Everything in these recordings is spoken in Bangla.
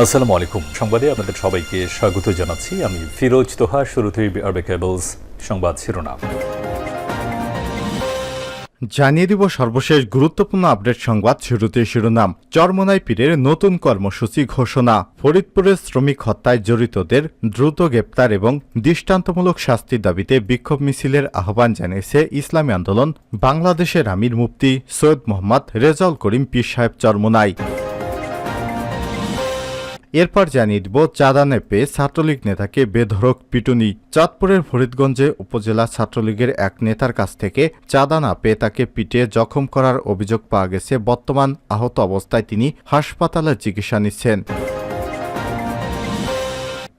আসসালামু আলাইকুম। সংবাদে আপনাদের সবাইকে স্বাগত জানাচ্ছি। আমি ফিরোজ তোহা, শুরুতেই আরবে কেবলস সংবাদ শিরোনাম। জানিয়ে দিব সর্বশেষ গুরুত্বপূর্ণ আপডেট সংবাদ শুরুতে শিরোনাম। চরমনাই পীরের নতুন কর্মসূচি ঘোষণা। ফরিদপুরের শ্রমিক হত্যায় জড়িতদের দ্রুত গ্রেপ্তার এবং দৃষ্টান্তমূলক শাস্তির দাবিতে বিক্ষোভ মিছিলের আহ্বান জানিয়েছে ইসলামী আন্দোলন, বাংলাদেশের আমির মুফতি সৈয়দ মোহাম্মদ রেজাউল করিম পীর সাহেব চরমনাই। এরপর জানিয়ে দিব, চাঁদানে পেয়ে ছাত্রলীগ নেতাকে বেধরক পিটুনি। চাঁদপুরের ফরিদগঞ্জে উপজেলা ছাত্রলীগের এক নেতার কাছ থেকে চাঁদা না পেয়ে তাকে পিটিয়ে জখম করার অভিযোগ পাওয়া গেছে। বর্তমান আহত অবস্থায় তিনি হাসপাতালে চিকিৎসা নিচ্ছেন।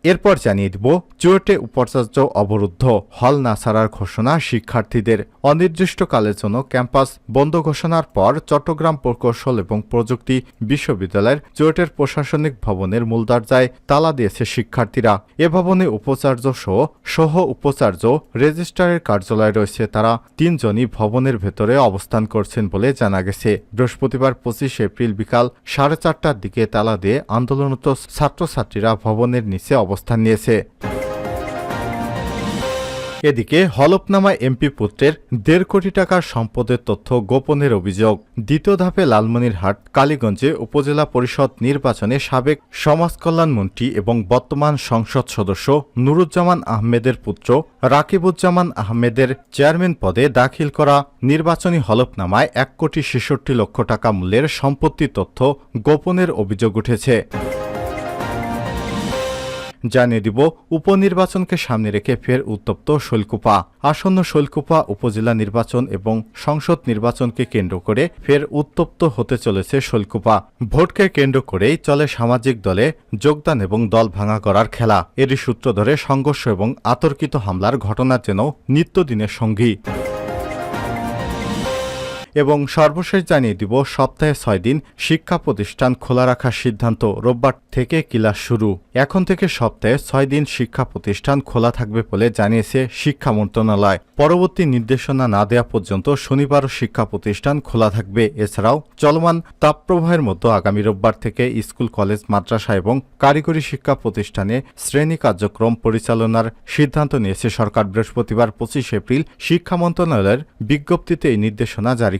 এরপর জানিয়ে দিব চুয়েটে উপাচার্য অবরুদ্ধ। হল না ছাড়ার ঘোষণা শিক্ষার্থীদের। অনির্দিষ্টকালের জন্য ক্যাম্পাস বন্ধ ঘোষণার পর চট্টগ্রাম প্রকৌশল এবং প্রযুক্তি বিশ্ববিদ্যালয়ের চুয়েটের প্রশাসনিক ভবনের মূল দরজায় তালা দিয়েছে শিক্ষার্থীরা। এ ভবনে উপাচার্য সহ সহ উপাচার্য, রেজিস্ট্রারের কার্যালয় রয়েছে তারা। তিনজনই ভবনের ভেতরে অবস্থান করছেন বলে জানা গেছে। বৃহস্পতিবার পঁচিশ এপ্রিল বিকাল সাড়ে চারটার দিকে তালা দিয়ে আন্দোলনরত ছাত্রছাত্রীরা ভবনের নিচে অবস্থান নিয়েছে। এদিকে হলফনামা এমপি পুত্রের দেড় কোটি টাকার সম্পদের তথ্য গোপনের অভিযোগ। দ্বিতীয় ধাপে লালমনিরহাট, কালীগঞ্জে উপজেলা পরিষদ নির্বাচনে সাবেক সমাজ কল্যাণমন্ত্রী এবং বর্তমান সংসদ সদস্য নুরুজ্জামান আহমেদের পুত্র রাকিবুজ্জামান আহমেদের চেয়ারম্যান পদে দাখিল করা নির্বাচনী হলফনামায় এক কোটি ছেষট্টি লক্ষ টাকা মূল্যের সম্পত্তি তথ্য গোপনের অভিযোগ উঠেছে। জানিয়ে দিব, উপনির্বাচনকে সামনে রেখে ফের উত্তপ্ত শৈলকুপা। আসন্ন শৈলকুপা উপজেলা নির্বাচন এবং সংসদ নির্বাচনকে কেন্দ্র করে ফের উত্তপ্ত হতে চলেছে শৈলকুপা। ভোটকে কেন্দ্র করেই চলে সামাজিক দলে যোগদান এবং দল ভাঙা করার খেলা। এরই সূত্র ধরে সংঘর্ষ এবং আতর্কিত হামলার ঘটনা যেন নিত্যদিনের সঙ্গী। এবং সর্বশেষ জানিয়ে দিব, সপ্তাহে ছয় দিন শিক্ষা প্রতিষ্ঠান খোলা রাখার সিদ্ধান্ত। রোববার থেকে ক্লাস শুরু। এখন থেকে সপ্তাহে ছয় দিন শিক্ষা প্রতিষ্ঠান খোলা থাকবে বলে জানিয়েছে শিক্ষা মন্ত্রণালয়। পরবর্তী নির্দেশনা না দেওয়া পর্যন্ত শনিবারও শিক্ষা প্রতিষ্ঠান খোলা থাকবে। এছাড়াও চলমান তাপপ্রবাহের মতো আগামী রোববার থেকে স্কুল, কলেজ, মাদ্রাসা এবং কারিগরি শিক্ষা প্রতিষ্ঠানে শ্রেণি কার্যক্রম পরিচালনার সিদ্ধান্ত নিয়েছে সরকার। বৃহস্পতিবার পঁচিশ এপ্রিল শিক্ষা মন্ত্রণালয়ের বিজ্ঞপ্তিতে এই নির্দেশনা জারি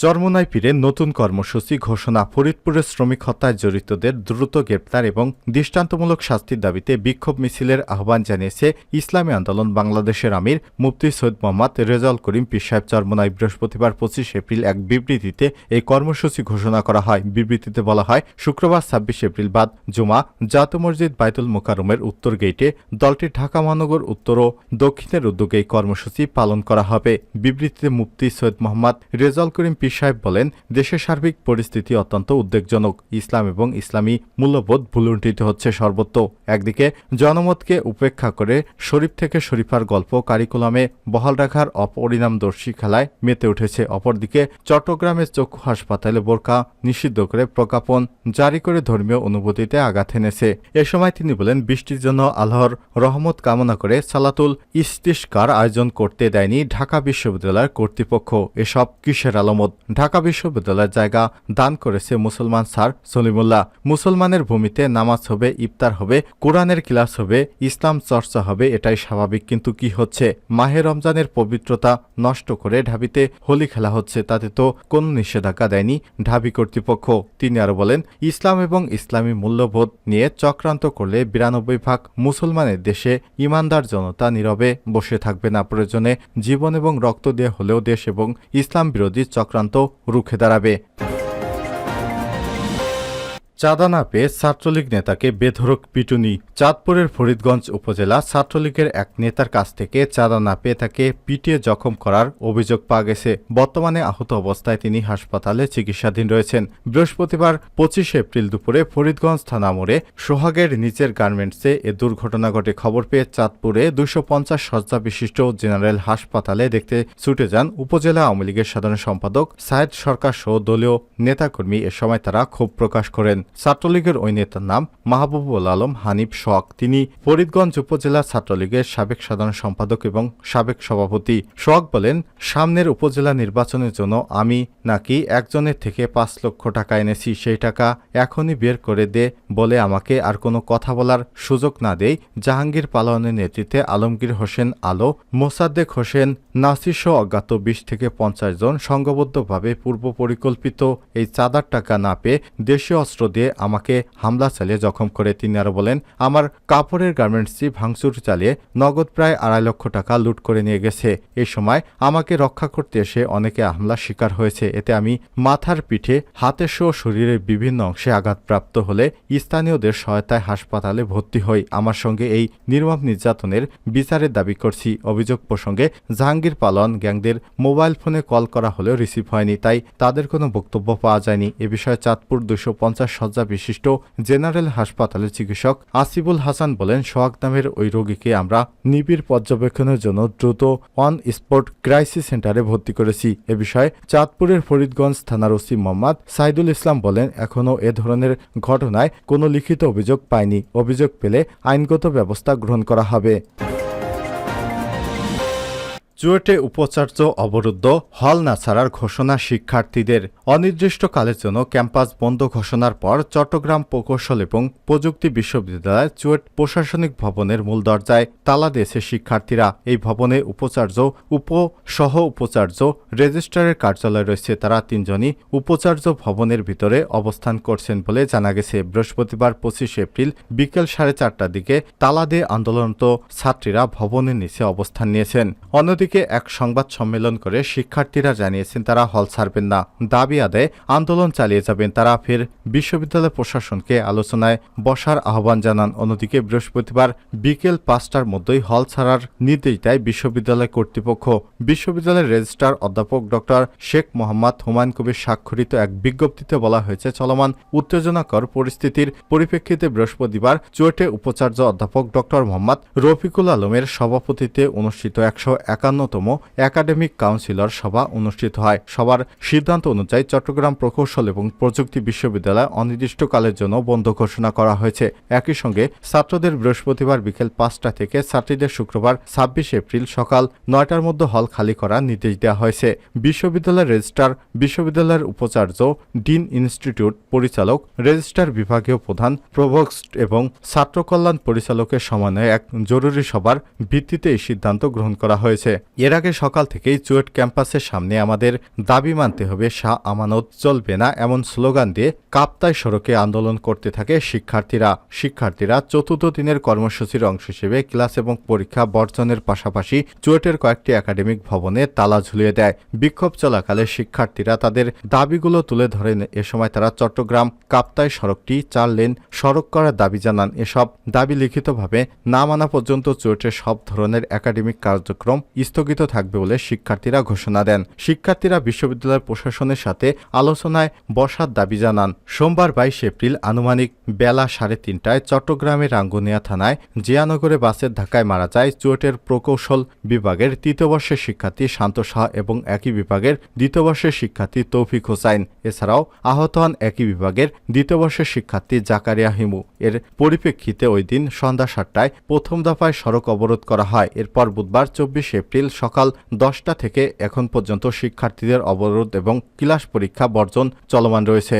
চরমোনাই ফিরে নতুন কর্মসূচি ঘোষণা ফরিদপুরের শ্রমিক হত্যায় জড়িতদের দ্রুত গ্রেপ্তার এবং দৃষ্টান্তমূলক শাস্তির দাবিতে বিক্ষোভ মিছিলের আহ্বান জানিয়েছে ইসলামী আন্দোলন বাংলাদেশের আমির মুফতি সৈয়দ মোহাম্মদ রেজাল করিম পীর সাহেব চরমোনাই বৃহস্পতিবার পঁচিশ এপ্রিল এক বিবৃতিতে এই কর্মসূচি ঘোষণা করা হয়। বিবৃতিতে বলা হয়, শুক্রবার ছাব্বিশ এপ্রিল বাদ জুমা জাত মসজিদ বাইতুল মোকারমের উত্তর গেইটে, দলটি ঢাকা মহানগর উত্তর ও দক্ষিণের উদ্যোগে এই কর্মসূচি পালন করা হবে। বিবৃতিতে মুফতি সৈয়দ মোহাম্মদ রেজাল করিম পীর সাহেব বলেন, দেশের সার্বিক পরিস্থিতি অত্যন্ত উদ্বেগজনক। ইসলাম এবং ইসলামী মূল্যবোধ ভুলুণ্ঠিত হচ্ছে সর্বত্র। একদিকে জনমতকে উপেক্ষা করে শরীফ থেকে শরীফার গল্প কারিকুলামে বহাল রাখার অপরিণামদর্শী খেলায় মেতে উঠেছে। অপরদিকে চট্টগ্রামের চক্ষু হাসপাতালে বোরকা নিষিদ্ধ করে প্রজ্ঞাপন জারি করে ধর্মীয় অনুভূতিতে আঘাত এনেছে। এ সময় তিনি বলেন, বৃষ্টির জন্য আল্লাহর রহমত কামনা করে সালাতুল ইস্তিস্কার আয়োজন করতে দেয়নি ঢাকা বিশ্ববিদ্যালয়ের কর্তৃপক্ষ। এসব কিসের আলমত? ঢাকা বিশ্ববিদ্যালয়ের জায়গা দান করেছে মুসলমান স্যার সলিমুল্লাহ। মুসলমানের ভূমিতে নামাজ হবে, ইফতার হবে, কোরআনের ক্লাস হবে, ইসলাম চর্চা হবে, এটাই স্বাভাবিক। কিন্তু কি হচ্ছে? মাহে রমজানের পবিত্রতা নষ্ট করে ঢাবিতে হোলি খেলা হচ্ছে, তাতে তো কোনো নিষেধাজ্ঞা দেয়নি ঢাবি কর্তৃপক্ষ। তিনি আরও বলেন, ইসলাম এবং ইসলামী মূল্যবোধ নিয়ে চক্রান্ত করলে বিরানব্বই ভাগ মুসলমানের দেশে ইমানদার জনতা নীরবে বসে থাকবে না। প্রয়োজনে জীবন এবং রক্ত দিয়ে হলেও দেশ এবং ইসলাম বিরোধী চক্রান্ত রুখে দাঁড়াবে। চাঁদা না পেয়ে ছাত্রলীগ নেতাকে বেধরক পিটুনি। চাঁদপুরের ফরিদগঞ্জ উপজেলা ছাত্রলীগের এক নেতার কাছ থেকে চাঁদা না পেয়ে তাকে পিটিয়ে জখম করার অভিযোগ পাওয়া গেছে। বর্তমানে আহত অবস্থায় তিনি হাসপাতালে চিকিৎসাধীন রয়েছেন। বৃহস্পতিবার পঁচিশে এপ্রিল দুপুরে ফরিদগঞ্জ থানা মোড়ে সোহাগের নিচের গার্মেন্টসে এ দুর্ঘটনা ঘটে। খবর পেয়ে চাঁদপুরে দুশো পঞ্চাশ সজ্জা বিশিষ্ট জেনারেল হাসপাতালে দেখতে ছুটে যান উপজেলা আওয়ামী লীগের সাধারণ সম্পাদক সায়েদ সরকার সহ দলীয় নেতাকর্মী। এ সময় তারা ক্ষোভ প্রকাশ করেন। ছাত্রলীগের ওই নেতার নাম মাহবুবুল আলম হানিফ শখ তিনি ফরিদগঞ্জ উপজেলা ছাত্রলীগের সাবেক সাধারণ সম্পাদক এবং সাবেক সভাপতি। শখ বলেন, সামনের উপজেলা নির্বাচনের জন্য আমি নাকি একজনের থেকে পাঁচ লক্ষ টাকা এনেছি, সেই টাকা এখনই বের করে দে বলে আমাকে আর কোনো কথা বলার সুযোগ না দেই জাহাঙ্গীর পালনের নেতৃত্বে আলমগীর হোসেন আলো, মোসাদ্দেক হোসেন, নাসির সহ অজ্ঞাত বিশ থেকে পঞ্চাশ জন সংঘবদ্ধভাবে পূর্ব পরিকল্পিত এই চাঁদার টাকা না পেয়ে দেশীয় অস্ত্র দিয়ে আমাকে হামলা চালিয়ে জখম করে, তিনি আরও বলেন, আমার কাপড়ের গার্মেন্টসটি ভাঙচুর চালিয়ে নগদ প্রায় আড়াই লক্ষ টাকা লুট করে নিয়ে গেছে। এই সময় আমাকে রক্ষা করতে এসে অনেকে হামলার শিকার হয়েছে। এতে আমি মাথার পিঠে, হাতে সহ শরীরের বিভিন্ন অংশে আঘাতপ্রাপ্ত হলে স্থানীয়দের সহায়তায় হাসপাতালে ভর্তি হই। আমার সঙ্গে এই নির্মম নির্যাতনের বিচারের দাবি করছি। অভিযোগ প্রসঙ্গে জাহাঙ্গীর পালন গ্যাংদের মোবাইল ফোনে কল করা হলেও রিসিভ হয়নি, তাই তাদের কোনো বক্তব্য পাওয়া যায়নি। এ বিষয়ে চাঁদপুর দুশো পঞ্চাশ শয্যা বিশিষ্ট জেনারেল হাসপাতালের চিকিৎসক আসিবুল হাসান বলেন, সোহাগ নামের ওই রোগীকে আমরা নিবিড় পর্যবেক্ষণের জন্য দ্রুত অন স্পট ক্রাইসিস সেন্টারে ভর্তি করেছি। এ বিষয়ে চাঁদপুরের ফরিদগঞ্জ থানার ওসি মোহাম্মদ সাইদুল ইসলাম বলেন, এখনও এ ধরনের ঘটনায় কোনো লিখিত অভিযোগ পায়নি। অভিযোগ পেলে আইনগত ব্যবস্থা গ্রহণ করা হবে। চুয়েটে উপাচার্য অবরুদ্ধ হল না ছাড়ার ঘোষণা শিক্ষার্থীদের। অনির্দিষ্টকালের জন্য ক্যাম্পাস বন্ধ ঘোষণার পর চট্টগ্রাম প্রকৌশল এবং প্রযুক্তি বিশ্ববিদ্যালয় চুয়েট প্রশাসনিক ভবনের মূল দরজায় তালা দিয়েছে শিক্ষার্থীরা। এই ভবনে উপাচার্য, উপ সহ উপাচার্য, রেজিস্ট্রারের কার্যালয় রয়েছে তারা তিনজনই উপাচার্য ভবনের ভিতরে অবস্থান করছেন বলে জানা গেছে। বৃহস্পতিবার পঁচিশ এপ্রিল বিকেল সাড়ে চারটার দিকে তালা দিয়ে আন্দোলনরত ছাত্রীরা ভবনের নিচে অবস্থান নিয়েছেন। অন্যদিকে এক সংবাদ সম্মেলন করে শিক্ষার্থীরা জানিয়েছেন, তারা হল ছাড়বেন না। দাবি আদায়ে আন্দোলন চালিয়ে যাবেন। তারা ফের বিশ্ববিদ্যালয় প্রশাসনকে আলোচনায় বসার আহ্বান জানান। অন্যদিকে বৃহস্পতিবার বিকেল পাঁচটার মধ্যেই হল ছাড়ার নির্দেশ দেয় বিশ্ববিদ্যালয় কর্তৃপক্ষ। বিশ্ববিদ্যালয়ের রেজিস্ট্রার অধ্যাপক ডক্টর শেখ মোহাম্মদ হুমায়ুন কবির স্বাক্ষরিত এক বিজ্ঞপ্তিতে বলা হয়েছে, চলমান উত্তেজনাকর পরিস্থিতির পরিপ্রেক্ষিতে বৃহস্পতিবার চুয়েটে উপাচার্য অধ্যাপক ডক্টর মোহাম্মদ রফিকুল আলমের সভাপতিত্বে অনুষ্ঠিত একশো একান্ন একান্নতম একাডেমিক কাউন্সিলর সভা অনুষ্ঠিত হয়। সবার সিদ্ধান্ত অনুযায়ী চট্টগ্রাম প্রকৌশল এবং প্রযুক্তি বিশ্ববিদ্যালয় অনির্দিষ্টকালের জন্য বন্ধ ঘোষণা করা হয়েছে। একই সঙ্গে ছাত্রদের বৃহস্পতিবার বিকেল পাঁচটা থেকে ছাত্রীদের শুক্রবার ছাব্বিশ এপ্রিল সকাল নয়টার মধ্যে হল খালি করার নির্দেশ দেওয়া হয়েছে। বিশ্ববিদ্যালয়ের রেজিস্ট্রার, বিশ্ববিদ্যালয়ের উপাচার্য, ডিন ইনস্টিটিউট পরিচালক, রেজিস্ট্রার বিভাগীয় প্রধান প্রভোক্সট এবং ছাত্র কল্যাণ পরিচালকের সমন্বয়ে এক জরুরি সভার ভিত্তিতে এই সিদ্ধান্ত গ্রহণ করা হয়েছে। এর আগে সকাল থেকেই চুয়েট ক্যাম্পাসের সামনে আমাদের দাবি মানতে হবে, শাহ আমানত চলবে না এমন স্লোগান দিয়ে কাপ্তাই সড়কে আন্দোলন করতে থাকে শিক্ষার্থীরা। শিক্ষার্থীরা চতুর্থ দিনের কর্মসূচির অংশ হিসেবে ক্লাস এবং পরীক্ষা বর্জনের পাশাপাশি চুয়েটের কয়েকটি একাডেমিক ভবনে তালা ঝুলিয়ে দেয়। বিক্ষোভ চলাকালে শিক্ষার্থীরা তাদের দাবিগুলো তুলে ধরেন। এ সময় তারা চট্টগ্রাম কাপ্তাই সড়কটি চার লেন সড়ক করার দাবি জানান। এসব দাবি লিখিতভাবে না মানা পর্যন্ত চুয়েটের সব ধরনের একাডেমিক কার্যক্রম স্থগিত থাকবে বলে শিক্ষার্থীরা ঘোষণা দেন। শিক্ষার্থীরা বিশ্ববিদ্যালয় প্রশাসনের সাথে আলোচনায় বসার দাবি জানান। সোমবার বাইশ এপ্রিল আনুমানিক বেলা সাড়ে তিনটায় চট্টগ্রামের রাঙ্গুনিয়া থানায় জিয়ানগরে বাসের ধাক্কায় মারা যায় চুয়েটের প্রকৌশল বিভাগের তৃতীয় বর্ষের শিক্ষার্থী শান্ত শাহ এবং একই বিভাগের দ্বিতীয় বর্ষের শিক্ষার্থী তৌফিক হোসাইন। এছাড়াও আহত হন একই বিভাগের দ্বিতীয় বর্ষের শিক্ষার্থী জাকারিয়া হিমু। এর পরিপ্রেক্ষিতে ওই দিন সন্ধ্যা সাতটায় প্রথম দফায় সড়ক অবরোধ করা হয়। এরপর বুধবার চব্বিশ এপ্রিল সকাল দশটা থেকে এখন পর্যন্ত শিক্ষার্থীদের অবরোধ এবং ক্লাস পরীক্ষা বর্জন চলমান রয়েছে।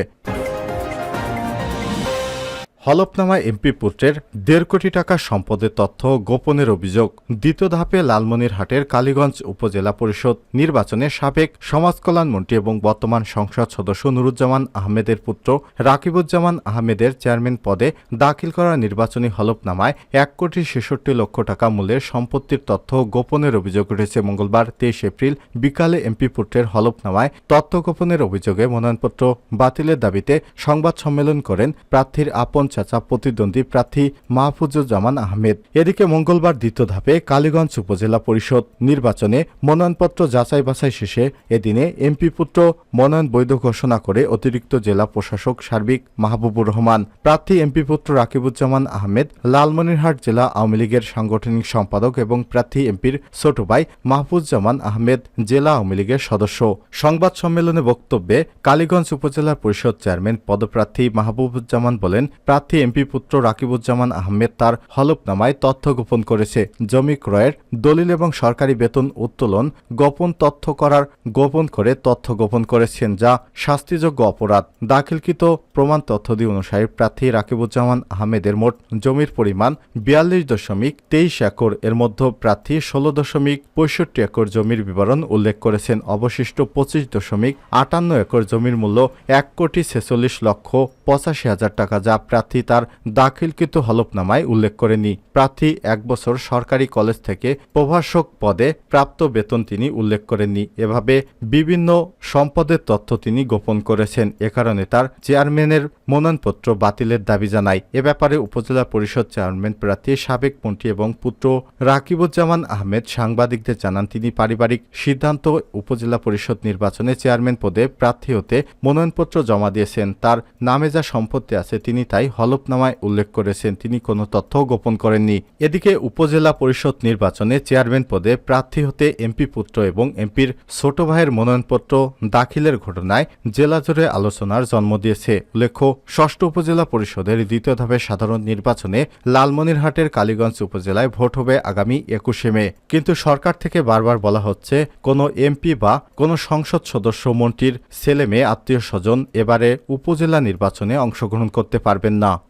হলফনামায় এমপি পুত্রের দেড় কোটি টাকা সম্পদের তথ্য গোপনের অভিযোগ। দ্বিতীয় ধাপে লালমনিরহাটের কালীগঞ্জ উপজেলা পরিষদ নির্বাচনে সাবেক সমাজ কল্যাণমন্ত্রী এবং বর্তমান সংসদ সদস্য নুরুজ্জামান আহমেদের পুত্র রাকিবুজ্জামান আহমেদের চেয়ারম্যান পদে দাখিল করা নির্বাচনী হলফনামায় এক কোটি ছেষট্টি লক্ষ টাকা মূল্যের সম্পত্তির তথ্য গোপনের অভিযোগ উঠেছে মঙ্গলবার তেইশ এপ্রিল বিকালে এমপি পুত্রের হলফনামায় তথ্য গোপনের অভিযোগে মনোনয়নপত্র বাতিলের দাবিতে সংবাদ সম্মেলন করেন প্রার্থীর আপন চাচা প্রতিদ্বন্দ্বী প্রার্থী মাহফুজুজ্জামান আহমেদ। এদিকে মঙ্গলবার দ্বিতীয় ধাপে কালীগঞ্জ উপজেলা পরিষদ নির্বাচনে মনোনয়নপত্র যাচাই বাছাই শেষে এদিনে এমপি পুত্র মনোনয়ন বৈধ ঘোষণা করে অতিরিক্ত জেলা প্রশাসক সার্বিক মাহবুবুর রহমান, প্রার্থী এমপি পুত্র রাকিবুজ্জামান আহমেদ, লালমনিরহাট জেলা আওয়ামী লীগের সাংগঠনিক সম্পাদক এবং প্রার্থী এমপির ছোট ভাই মাহফুজ্জামান আহমেদ জেলা আওয়ামী লীগের সদস্য। সংবাদ সম্মেলনে বক্তব্যে কালীগঞ্জ উপজেলা পরিষদ চেয়ারম্যান পদপ্রার্থী মাহবুবুজ্জামান বলেন প্রার্থী এমপি পুত্র রাকিবুজ্জামান আহমেদ তার হলফনামায় তথ্য গোপন করেছে। জমি ক্রয়ের দলিল এবং সরকারি বেতন উত্তোলন গোপন তথ্য করার গোপন করে তথ্য গোপন করেছেন, যা শাস্তিযোগ্য অপরাধ। দাখিলকৃত প্রমাণ তথ্যাদি অনুসারে প্রার্থী রাকিবুজ্জামান আহমেদের মোট জমির পরিমাণ বিয়াল্লিশ দশমিক তেইশ একর। এর মধ্যে প্রার্থী ষোলো দশমিক পঁয়ষট্টি একর জমির বিবরণ উল্লেখ করেছেন। অবশিষ্ট পঁচিশ দশমিক আটান্ন একর জমির মূল্য এক কোটি ছেচল্লিশ লক্ষ পঁচাশি হাজার টাকা, যা প্রার্থী তার দাখিলকৃত হলফনামায় উল্লেখ করেনি। প্রার্থী এক বছর সরকারি কলেজ থেকে প্রভাষক পদে প্রাপ্ত বেতন তিনি উল্লেখ করেননি। এভাবে বিভিন্ন সম্পদের তথ্য তিনি গোপন করেছেন। এ কারণে তার চেয়ারম্যানের মনোনয়নপত্র বাতিলের দাবি জানায়। এ ব্যাপারে উপজেলা পরিষদ চেয়ারম্যান প্রার্থী সাবেক মন্ত্রী এবং পুত্র রাকিবুজ্জামান আহমেদ সাংবাদিকদের জানান, তিনি পারিবারিক সিদ্ধান্ত উপজেলা পরিষদ নির্বাচনে চেয়ারম্যান পদে প্রার্থী হতে মনোনয়নপত্র জমা দিয়েছেন। তার নামে যা সম্পত্তি আছে তিনি তাই হলফনামায় উল্লেখ করেছেন, তিনি কোনো তথ্য গোপন করেননি। এদিকে উপজেলা পরিষদ নির্বাচনে চেয়ারম্যান পদে প্রার্থী হতে এমপি পুত্র এবং এমপির ছোট ভাইয়ের মনোনয়নপত্র দাখিলের ঘটনায় জেলা জুড়ে আলোচনার জন্ম দিয়েছে। উল্লেখ্য, ষষ্ঠ উপজেলা পরিষদের দ্বিতীয় ধাপের সাধারণ নির্বাচনে লালমনিরহাটের কালীগঞ্জ উপজেলায় ভোট হবে আগামী একুশে মে। কিন্তু সরকার থেকে বারবার বলা হচ্ছে, কোনো এমপি বা কোনো সংসদ সদস্য মন্ত্রীর ছেলে মেয়ে, আত্মীয় স্বজন এবারে উপজেলা নির্বাচনে অংশগ্রহণ করতে পারবেন না। 있습니다.